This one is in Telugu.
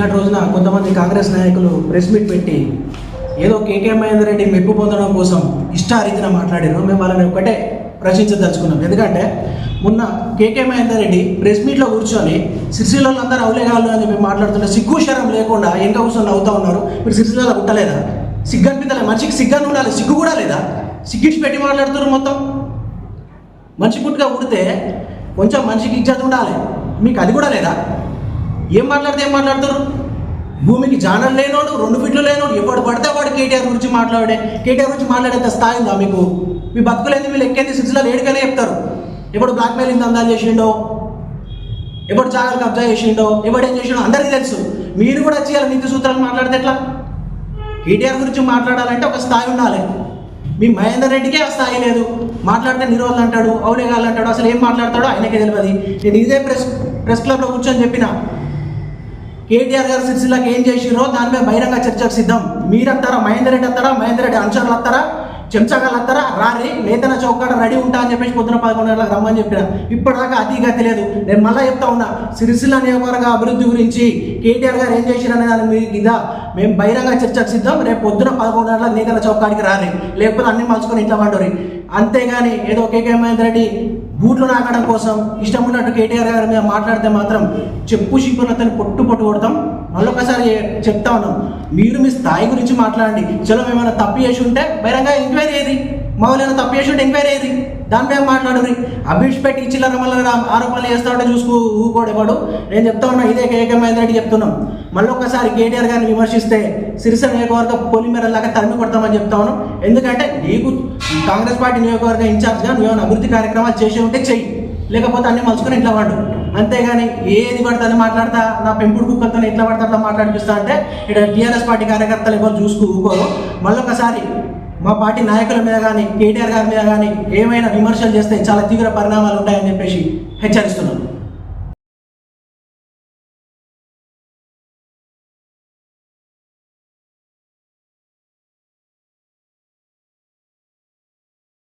నిన్నటి రోజున కొంతమంది కాంగ్రెస్ నాయకులు ప్రెస్ మీట్ పెట్టి ఏదో కేకే మహేందర్ రెడ్డి మెప్పు పొందడం కోసం ఇష్టారీతిన మాట్లాడారు మేము వాళ్ళని ఒకటే ప్రశ్నించదలుచుకున్నాం. ఎందుకంటే మొన్న కేకే మహేందర్ రెడ్డి ప్రెస్ మీట్లో కూర్చొని సిరిసిల్లలో అందరూ అవులేగాళ్ళు అని చెప్పి మాట్లాడుతుంటే సిగ్గు శరం లేకుండా ఎంత కూర్చొని అవుతా ఉన్నారు. మీరు సిరిసిల్లలో ఉండలేదా సిగ్గు అనిపించలే మనిషికి సిగ్గు ఉండాలి. సిగ్గు కూడా లేదా? సిగ్గిచ్చి పెట్టి మాట్లాడుతున్నారు మొత్తం. మనిషి పుట్టుగా ఉడితే కొంచెం మనిషికి ఇజ్జత్ ఉండాలి. మీకు అది కూడా లేదా? ఏం మాట్లాడితే ఏం మాట్లాడతారు? భూమికి జానం లేనోడు రెండు ఫీట్లు లేనోడు ఎవడు పడితే వాడు కేటీఆర్ గురించి మాట్లాడే కేటీఆర్ గురించి మాట్లాడేంత స్థాయి ఉందా మీకు? మీ బతుకులేంది మీరు ఎక్కేంది సిరిసిలో ఏడుకనే చెప్తారు. ఎప్పుడు బ్లాక్ మెయిలింగ్ దందాలు చేసిండో? ఎప్పుడు జాగ్రత్త కబ్జా చేసిండో? ఎవడు ఏం చేసిండో అందరికీ తెలుసు. మీరు కూడా చేయాలి నీతి సూత్రాలు మాట్లాడితే ఎట్లా? కేటీఆర్ గురించి మాట్లాడాలంటే ఒక స్థాయి ఉండాలి. మీ మహేందర్ రెడ్డికే ఆ స్థాయి లేదు. మాట్లాడితే నిరోధులు అంటాడు అవులేగాలు అంటాడు అసలు ఏం మాట్లాడతాడో ఆయనకే తెలియదు. నేను ఇదే ప్రెస్ ప్రెస్ క్లబ్లో కూర్చొని చెప్పిన. కేటీఆర్ గారు సిరిసిల్లాకి ఏం చేసిరో దాని మీద బహిరంగ చర్చకు సిద్ధం. మీరత్తారా? మహేందర్ రెడ్డి వస్తారా మహేందర్ రెడ్డి అనుచరులు వస్తారా చెంచగాళ్ళు అత్తారా? రారి నేతన చౌకాడ రెడీ ఉంటా అని చెప్పేసి పొద్దున పదకొండు గంటలకు రమ్మని చెప్పిన. ఇప్పటిదాకా అతి గతి లేదు. నేను మళ్ళీ చెప్తా ఉన్నా సిరిసిల్ల నియోజకవర్గ అభివృద్ధి గురించి కేటీఆర్ గారు ఏం చేసిరనే దాని మీద ఇదా మేము బహిరంగ చర్చకు సిద్ధం. రేపు పొద్దున పదకొండు గంటల నేతల చౌకాడికి రారి. లేకపోతే అన్ని మలుచుకొని ఇంట్లో వండరి అంతేగాని ఏదో కేకే మహేందర్ రెడ్డి బూట్లు నాకడం కోసం ఇష్టం ఉన్నట్టు కేటీఆర్ గారి మీద మాట్లాడితే మాత్రం చెప్పు శింకున్నతని పొట్టు పొట్టు కొడతాం. మళ్ళొకసారి చెప్తా ఉన్నాం. మీరు మీ స్థాయి గురించి మాట్లాడండి. చలో మేమైనా తప్పు చేసి ఉంటే బహిరంగ ఎంక్వైరీ ఏది? మా తప్పు చేసి ఎంక్వైరీ ఏది దాని మీద మాట్లాడురి అభిష్ పెట్టి ఇచ్చిన మళ్ళీ ఆరోపణలు చేస్తాడో ఉంటే చూసుకో ఊకోడేవాడు నేను చెప్తా ఉన్నా ఇదే కేకే రెడ్డి చెప్తున్నాం. మళ్ళీ ఒకసారి కేటీఆర్ గారిని విమర్శిస్తే సిరిసిల్ల నియోజకవర్గ పొలిమేరలాగా తరిమి కొడతామని చెప్తా ఉన్నాం. ఎందుకంటే నీకు కాంగ్రెస్ పార్టీ నియోజకవర్గ ఇన్ఛార్జ్గా నువ్వు అభివృద్ధి కార్యక్రమాలు చేసి ఉంటే చెయ్యి. లేకపోతే అన్ని మలుచుకొని ఇంట్లో వాడు? అంతేగాని ఏది పడితే మాట్లాడతా నా పెంపుడు కుక్కలతో ఎట్లా పడతా అట్లా మాట్లాడిపిస్తా అంటే ఇక్కడ టీఆర్ఎస్ పార్టీ కార్యకర్తలు ఎవరు చూసుకో ఊకోరు మళ్ళొకసారి మా పార్టీ నాయకుల మీద కానీ కేటీఆర్ గారి మీద కానీ ఏమైనా విమర్శలు చేస్తే చాలా తీవ్ర పరిణామాలు ఉంటాయని చెప్పేసి హెచ్చరిస్తున్నాను.